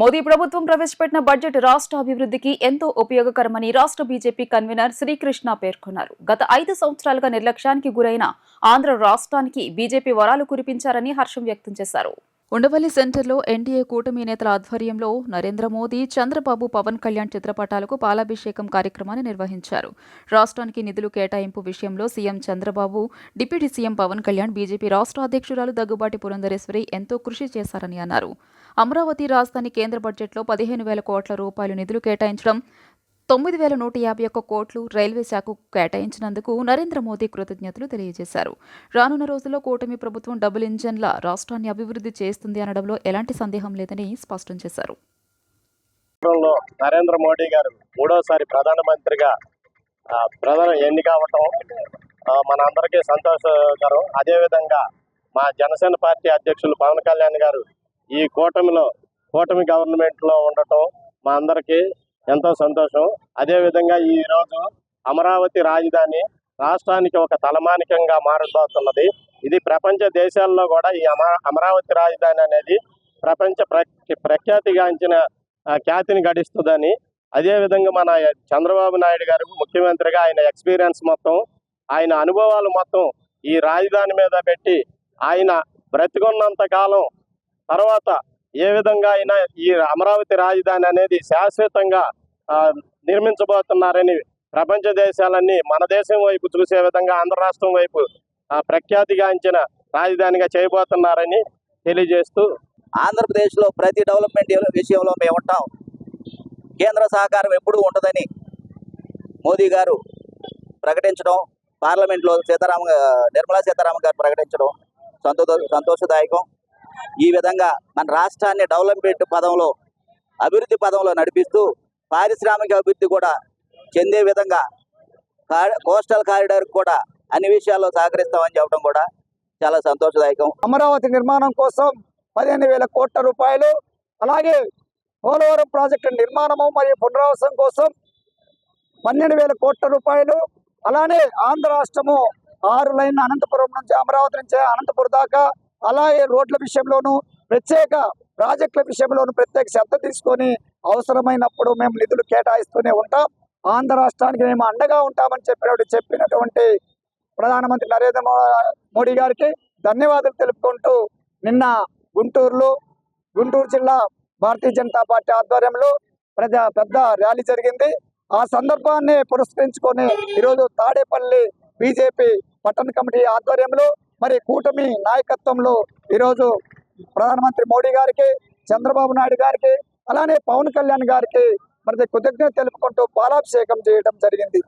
మోదీ ప్రభుత్వం ప్రవేశపెట్టిన బడ్జెట్ రాష్ట్ర అభివృద్ధికి ఎంతో ఉపయోగకరమని రాష్ట్ర బీజేపీ కన్వీనర్ శ్రీకృష్ణ పేర్కొన్నారు. గత ఐదు సంవత్సరాలుగా నిర్లక్ష్యానికి గురైన ఆంధ్ర రాష్ట్రానికి బీజేపీ వరాలు కురిపించారని హర్షం వ్యక్తం చేశారు. ఉండవల్లి సెంటర్లో ఎన్డీఏ కూటమి నేతల ఆధ్వర్యంలో నరేంద్ర మోదీ చంద్రబాబు పవన్ కళ్యాణ్ చిత్రపటాలకు పాలాభిషేకం కార్యక్రమాన్ని నిర్వహించారు. రాష్ట్రానికి నిధులు కేటాయింపు విషయంలో CM Chandrababu deputy CM Pawan Kalyan BJP రాష్ట్ర అధ్యక్షురాలు దగ్గుబాటి పురంధరేశ్వరి ఎంతో కృషి చేశారని అన్నారు. అమరావతి రాజధాని కేంద్ర బడ్జెట్లో పదిహేను వేల కోట్ల రూపాయలు నిధులు కేటాయించడం తొమ్మిది వేల నూట యాభై ఒక్క కోట్లు రైల్వే శాఖకు కేటాయించినందుకు నరేంద్ర మోదీ కృతజ్ఞతలు తెలియజేశారు. రానున్న రోజుల్లో కూటమి ప్రభుత్వం డబుల్ ఇంజన్ల రాష్ట్రాన్ని అభివృద్ధి చేస్తుంది అనడంలో ఎలాంటి సందేహం లేదని స్పష్టం చేశారు. నరేంద్ర మోడీ గారు మూడోసారి ప్రధానమంత్రిగా ప్రధాన ఎన్నిక అవటం ఆ, మనందరికీ సంతోషకరం. అదేవిధంగా మా జనసేన పార్టీ అధ్యక్షులు పవన్ కళ్యాణ్ గారు ఈ కూటమిలో కూటమి గవర్నమెంట్లో ఉండటం మా అందరికీ ఎంతో సంతోషం. అదేవిధంగా ఈ రోజు అమరావతి రాజధాని రాష్ట్రానికి ఒక తలమానికంగా మారబోతున్నది. ఇది ప్రపంచ దేశాల్లో కూడా ఈ అమ- అమరావతి రాజధాని అనేది ప్రపంచ ప్రఖ్యాతిగాంచిన ఖ్యాతిని గడిస్తుందని అదేవిధంగా మన చంద్రబాబు నాయుడు గారు ముఖ్యమంత్రిగా ఆయన ఎక్స్పీరియన్స్ మొత్తం ఆయన అనుభవాలు మొత్తం ఈ రాజధాని మీద పెట్టి ఆయన బ్రతికున్నంత కాలం తర్వాత ఏ విధంగా అయినా ఈ అమరావతి రాజధాని అనేది శాశ్వతంగా నిర్మించబోతున్నారని ప్రపంచ దేశాలన్నీ మన దేశం వైపు చూసే విధంగా ఆంధ్ర రాష్ట్రం వైపు ప్రఖ్యాతిగాంచిన రాజధానిగా చేయబోతున్నారని తెలియజేస్తూ ఆంధ్రప్రదేశ్లో ప్రతి డెవలప్మెంట్ విషయంలో మేము ఉంటాం. కేంద్ర సహకారం ఎప్పుడూ ఉండదని మోదీ గారు ప్రకటించడం పార్లమెంట్లో సీతారామ నిర్మలా సీతారామన్ గారు ప్రకటించడం సంతో సంతోషదాయకం. ఈ విధంగా మన రాష్ట్రాన్ని డెవలప్మెంట్ పదంలో అభివృద్ధి పదంలో నడిపిస్తూ పారిశ్రామిక అభివృద్ధి కూడా చెందే విధంగా కోస్టల్ కారిడార్ కూడా అన్ని విషయాల్లో సహకరిస్తామని చెప్పడం కూడా చాలా సంతోషదాయకం. అమరావతి నిర్మాణం కోసం పదిహేను వేల కోట్ల రూపాయలు అలాగే పోలవరం ప్రాజెక్టు నిర్మాణము మరియు పునరావాసం కోసం పన్నెండు వేల కోట్ల రూపాయలు అలానే ఆంధ్ర రాష్ట్రము ఆరు లైన్ అనంతపురం నుంచి అమరావతి నుంచి అనంతపురం దాకా అలాగే రోడ్ల విషయంలోనూ ప్రత్యేక ప్రాజెక్టుల విషయంలోనూ ప్రత్యేక శ్రద్ధ తీసుకొని అవసరమైనప్పుడు మేము నిధులు కేటాయిస్తూనే ఉంటాం. ఆంధ్ర రాష్ట్రానికి మేము అండగా ఉంటామని చెప్పినట్టు చెప్పినటువంటి ప్రధానమంత్రి నరేంద్ర మోడీ గారికి ధన్యవాదాలు తెలుపుకుంటూ నిన్న గుంటూరులో గుంటూరు జిల్లా భారతీయ జనతా పార్టీ ఆధ్వర్యంలో ప్రజా పెద్ద ర్యాలీ జరిగింది. ఆ సందర్భాన్ని పురస్కరించుకొని ఈరోజు తాడేపల్లి బీజేపీ పట్టణ కమిటీ ఆధ్వర్యంలో మరి కూటమి నాయకత్వంలో ఈరోజు ప్రధానమంత్రి మోడీ గారికి చంద్రబాబు నాయుడు గారికి అలానే పవన్ కళ్యాణ్ గారికి మరి కృతజ్ఞత తెలుపుకుంటూ పాలాభిషేకం చేయడం జరిగింది.